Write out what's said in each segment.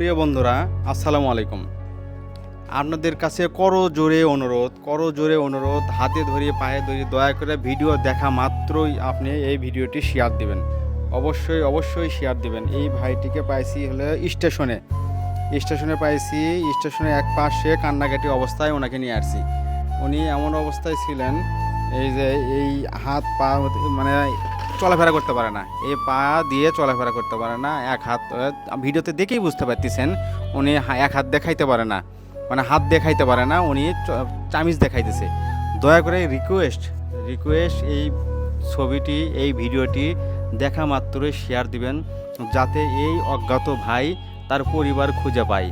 প্রিয় বন্ধুরা, আসসালামু আলাইকুম। আপনাদের কাছে করো জোরে অনুরোধ, করো জোরে অনুরোধ, হাতে ধরিয়ে, পায়ে ধরিয়ে দয়া করে ভিডিও দেখা মাত্রই আপনি এই ভিডিওটি শেয়ার দিবেন। অবশ্যই অবশ্যই শেয়ার দিবেন। এই ভাইটিকে পাইছি হলে স্টেশনে। স্টেশনে পাইছি স্টেশনে এক পাশে কান্নাকাটি অবস্থায় ওনাকে নিয়ে আসছি। উনি এমন অবস্থায় ছিলেন, এই যে এই হাত পা মানে চলাফেরা করতে পারে না। এই পা দিয়ে চলাফেরা করতে পারে না, এক হাত ভিডিওতে দেখেই বুঝতে পারতেছেন, উনি এক হাত দেখাইতে পারে না মানে হাত দেখাইতে পারে না, উনি চামিজ দেখাইতেছে। দয়া করে রিকোয়েস্ট রিকোয়েস্ট এই ছবিটি, এই ভিডিওটি দেখা মাত্রই শেয়ার দিবেন, যাতে এই অজ্ঞাত ভাই তার পরিবার খুঁজে পায়।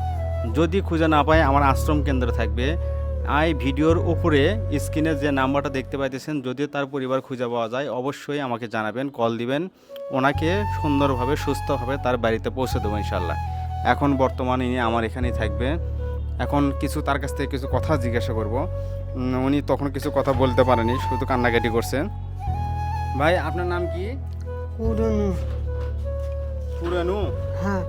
যদি খুঁজে না পায়, আমার আশ্রম কেন্দ্র থাকবে এই ভিডিওর উপরে স্ক্রিনে যে নাম্বারটা দেখতে পাইতেছেন যদি তার পরিবার খুঁজে পাওয়া যায় অবশ্যই আমাকে জানাবেন কল দিবেন। ওনাকে সুন্দরভাবে সুস্থভাবে তার বাড়িতে পৌঁছে দেবো ইনশাল্লাহ এখন বর্তমানে ইনি আমার এখানেই থাকবে। এখন কিছু তার কাছ থেকে কিছু কথা জিজ্ঞাসা করব। উনি তখন কিছু কথা বলতে পারেনি শুধু কান্নাকাটি করছেন ভাই আপনার নাম কি? পুরনো পুরানু হ্যাঁ।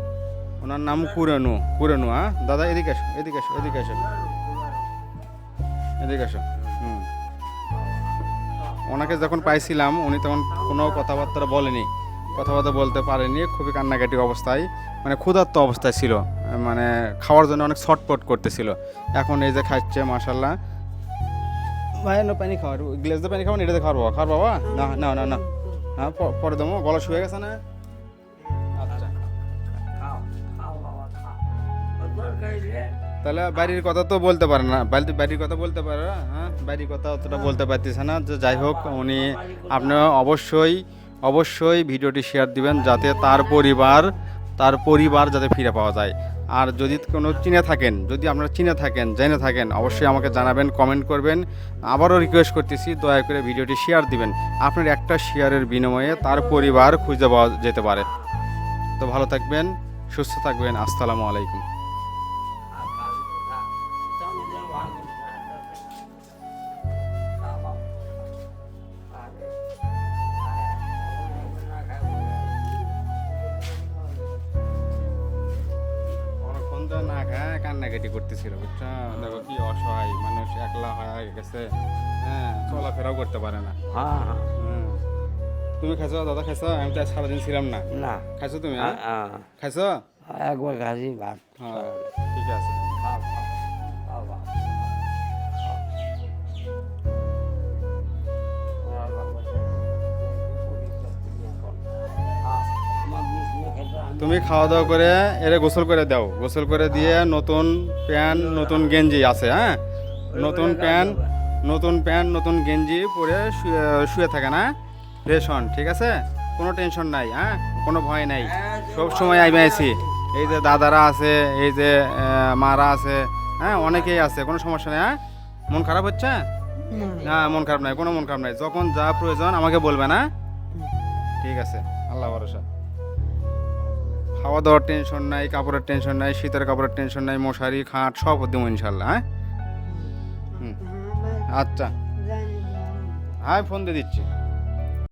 ওনার নাম কুরানু। কুরানু হ্যাঁ? দাদা এদিকে আসো এদিকে আসো এদিকে আসো এদিকে আসো। ওনাকে যখন পাইছিলাম, উনি তখন কোনো কথাবার্তা বলেনি। কথাবার্তা বলতে পারেনি, খুবই কান্নাকাটি অবস্থায় মানে ক্ষুধার্ত অবস্থায় ছিল। মানে খাওয়ার জন্য অনেক ছটপট করতেছিল। এখন এই যে খাচ্ছে মাসাল্লাহ ভাই না পানি খাওয়ার গ্লাস দিয়ে পানি খাওয়ান এটাতে খাওয়ার বাবা খাওয়ার বাবা? না না না না। হ্যাঁ পরে দেবো। গলা শুয়ে গেছে না? আচ্ছা। তাহলে বাড়ির কথা তো বলতে পারে না। বাড়িতে বাড়ির কথা বলতে পারে না হ্যাঁ? বাড়ির কথা অতটা বলতে পারতেছে না। যে যাই হোক, উনি আপনি অবশ্যই অবশ্যই ভিডিওটি শেয়ার দিবেন যাতে তার পরিবার তার পরিবার যাতে ফিরে পাওয়া যায়। আর যদি কোনো চিনে থাকেন, যদি আপনারা চিনে থাকেন, জেনে থাকেন, অবশ্যই আমাকে জানাবেন কমেন্ট করবেন। আবারও রিকোয়েস্ট করতেছি, দয়া করে ভিডিওটি শেয়ার দিবেন। আপনার একটা শেয়ারের বিনিময়ে তার পরিবার খুঁজে পাওয়া যেতে পারে। তো ভালো থাকবেন, সুস্থ থাকবেন। আসসালামু আলাইকুম। তো না খায় কান্নাকাটি করতেছিল বুঝছ? দেখো কি অসহায় মানুষ একলা হয়ে গেছে। হ্যাঁ চলাফেরাও করতে পারে না। হ্যাঁ হ্যাঁ। তুমি খাইছো? দাদা খাইছো? আমি তো সারাদিন ছিলাম না। না। খাইছো তুমি হ্যাঁ? খাইছো? একবার খাইছি ভাত। হ্যাঁ ঠিক আছে। তুমি খাওয়া দাওয়া করে এরে গোসল করে দাও। গোসল করে দিয়ে নতুন প্যান্ট নতুন গেঞ্জি আছে হ্যাঁ? নতুন প্যান্ট নতুন প্যান্ট নতুন গেঞ্জি পরে শুয়ে থাকে না রেশন ঠিক আছে? কোনো টেনশন নাই হ্যাঁ? কোনো ভয় নাই। সব সময় আইবে আছি এই যে দাদারা আছে এই যে মারা আছে হ্যাঁ? অনেকেই আছে কোনো সমস্যা নেই হ্যাঁ? মন খারাপ হচ্ছে? না। মন খারাপ নাই কোনো মন খারাপ নাই। যখন যা প্রয়োজন আমাকে বলবে না ঠিক আছে আল্লাহ ভরসা। খাওয়া দাওয়ার টেনশন নাই কাপড়ের টেনশন নাই শীতের কাপড়ের টেনশন নাই মশারি খাট সব দেবো ইনশাল্লাহ হ্যাঁ? আচ্ছা। হ্যাঁ ফোন দিয়ে দিচ্ছি।